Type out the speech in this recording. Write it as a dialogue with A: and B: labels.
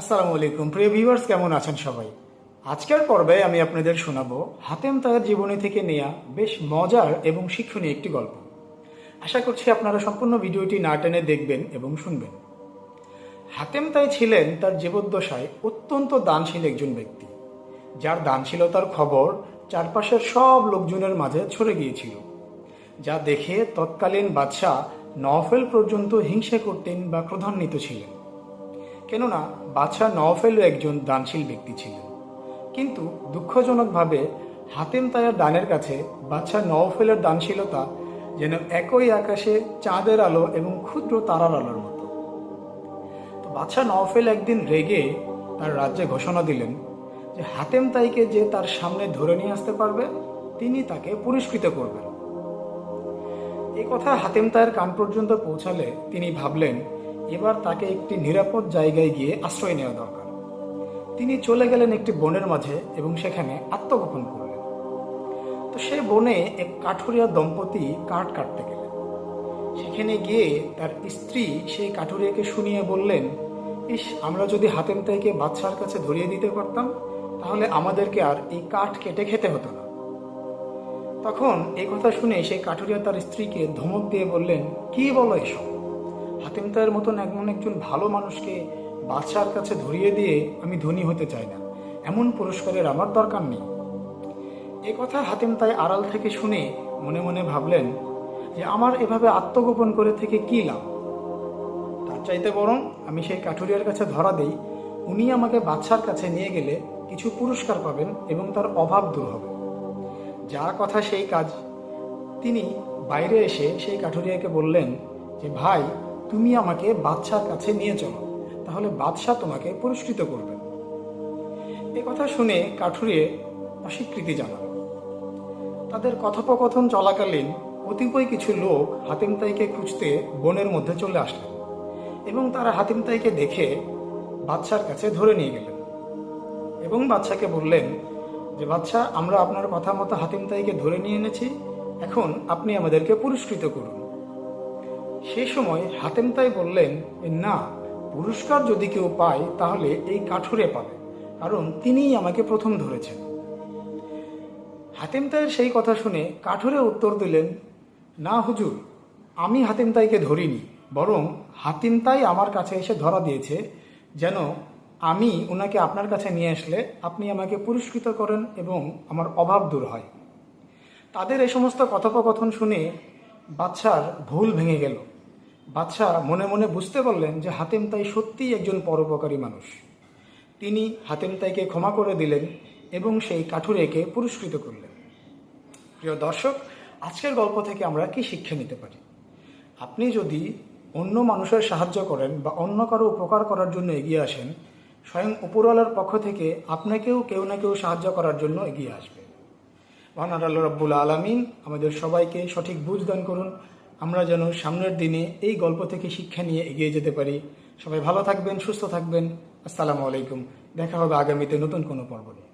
A: আসসালামু আলাইকুম। প্রিয় ভিউয়ার্স কেমন আছেন সবাই? আজকের পর্বে আমি আপনাদের শোনাবো হাতেম তার জীবনী থেকে নেয়া বেশ মজার এবং শিক্ষণীয় একটি গল্প। আশা করছি আপনারা সম্পূর্ণ ভিডিওটি না টেনে দেখবেন এবং শুনবেন। হাতেম তাই ছিলেন তার জীবদ্দশায় অত্যন্ত দানশীল একজন ব্যক্তি। যার দানশীলতার খবর চারপাশের সব লোকজনের মাঝে ছড়ে গিয়েছিল। যা দেখে তৎকালীন বাদশাহ নওফেল পর্যন্ত হিংসা করতেন বা ক্রধান্বিত ছিলেন। কেননা বাদশাহ নওফেলও একজন দানশীল ব্যক্তি ছিলেন। কিন্তু দুঃখজনকভাবে হাতেম তায়ার দানের কাছে বাদশাহ নওফেলের দানশীলতা যেন একই আকাশে চাঁদের আলো এবং ক্ষুদ্র তারার আলোর মতো। তো বাদশাহ নওফেল একদিন রেগে তার রাজ্যে ঘোষণা দিলেন যে হাতেম তাইকে যে তার সামনে ধরে নিয়ে আসতে পারবে, তিনি তাকে পুরস্কৃত করবেন। এই কথা হাতেম তায়ের কান পর্যন্ত পৌঁছালে তিনি ভাবলেন এবার তাকে একটি নিরাপদ জায়গায় গিয়ে আশ্রয় নেওয়া দরকার। তিনি চলে গেলেন একটি বনের মাঝে এবং সেখানে আত্মগোপন করলেন। তো সে বনে এক কাঠুরিয়া দম্পতি কাঠ কাটতে গেলেন। সেখানে গিয়ে তার স্ত্রী সেই কাঠুরিয়াকে শুনিয়ে বললেন, ইস, আমরা যদি হাতেম তাইকে বাচ্চার কাছে ধরিয়ে দিতে পারতাম, তাহলে আমাদেরকে আর এই কাঠ কেটে খেতে হতো না। তখন এই কথা শুনে সেই কাঠুরিয়া তার স্ত্রীকে ধমক দিয়ে বললেন, কি বলো এসব? হাতিম তায়ের মতন এমন একজন ভালো মানুষকে বাদশার কাছে ধরিয়ে দিয়ে আমি ধনী হতে চাই না। এমন পুরস্কারের আমার দরকার নেই। এ কথা হাতিম তাই আড়াল থেকে শুনে মনে মনে ভাবলেন যে আমার এভাবে আত্মগোপন করে থেকে কি লাভ? তার চাইতে বরং আমি সেই কাঠুরিয়ার কাছে ধরা দেই, উনি আমাকে বাদশার কাছে নিয়ে গেলে কিছু পুরস্কার পাবেন এবং তার অভাব দূর হবে। যা কথা সেই কাজ। তিনি বাইরে এসে সেই কাঠুরিয়াকে বললেন যে, ভাই তুমি আমাকে বাদশার কাছে নিয়ে চলো। তাহলে বাদশাহ তোমাকে পুরস্কৃত করবেন। এ কথা শুনে কাঠুরিয়ে অস্বীকৃতি জানাল। তাদের কথোপকথন চলাকালীন কতিপয় কিছু লোক হাতিমতাইকে খুঁজতে বনের মধ্যে চলে আসলেন এবং তারা হাতিমতাইকে দেখে বাদশার কাছে ধরে নিয়ে গেলেন এবং বাদশাকে বললেন যে, বাদশাহ, আমরা আপনার কথা মতো হাতিমতাইকে ধরে নিয়ে এনেছি। এখন আপনি আমাদেরকে পুরস্কৃত করুন। সেই সময় হাতেম তাই বললেন, না, পুরস্কার যদি কেউ পায়, তাহলে এই কাঠুরে পাবে, কারণ তিনিই আমাকে প্রথম ধরেছেন। হাতেম তাইয়ের সেই কথা শুনে কাঠুরে উত্তর দিলেন, না হুজুর, আমি হাতিমতাইকে ধরিনি, বরং হাতিম তাই আমার কাছে এসে ধরা দিয়েছে, যেন আমি ওনাকে আপনার কাছে নিয়ে আসলে আপনি আমাকে পুরস্কৃত করেন এবং আমার অভাব দূর হয়। তাদের এই সমস্ত কথোপকথন শুনে বাচ্চার ভুল ভেঙে গেল। বাদশাহ মনে মনে বুঝতে পারলেন যে হাতেম তাই সত্যিই একজন পরোপকারী মানুষ। তিনি হাতেম তাইকে ক্ষমা করে দিলেন এবং সেই কাঠুরেকে পুরস্কৃত করলেন। প্রিয় দর্শক, আজকের গল্প থেকে আমরা কি শিক্ষা নিতে পারি? আপনি যদি অন্য মানুষের সাহায্য করেন বা অন্য কারও উপকার করার জন্য এগিয়ে আসেন, স্বয়ং উপরওয়ালার পক্ষ থেকে আপনাকেও কেউ না কেউ সাহায্য করার জন্য এগিয়ে আসবে। মহান আল্লাহ রব্বুল আলমিন আমাদের সবাইকে সঠিক বুঝ দান করুন। আমরা যেন সামনের দিনে এই গল্প থেকে শিক্ষা নিয়ে এগিয়ে যেতে পারি। সবাই ভালো থাকবেন, সুস্থ থাকবেন। আসসালামু আলাইকুম। দেখা হবে আগামীতে নতুন কোনো পর্ব নিয়ে।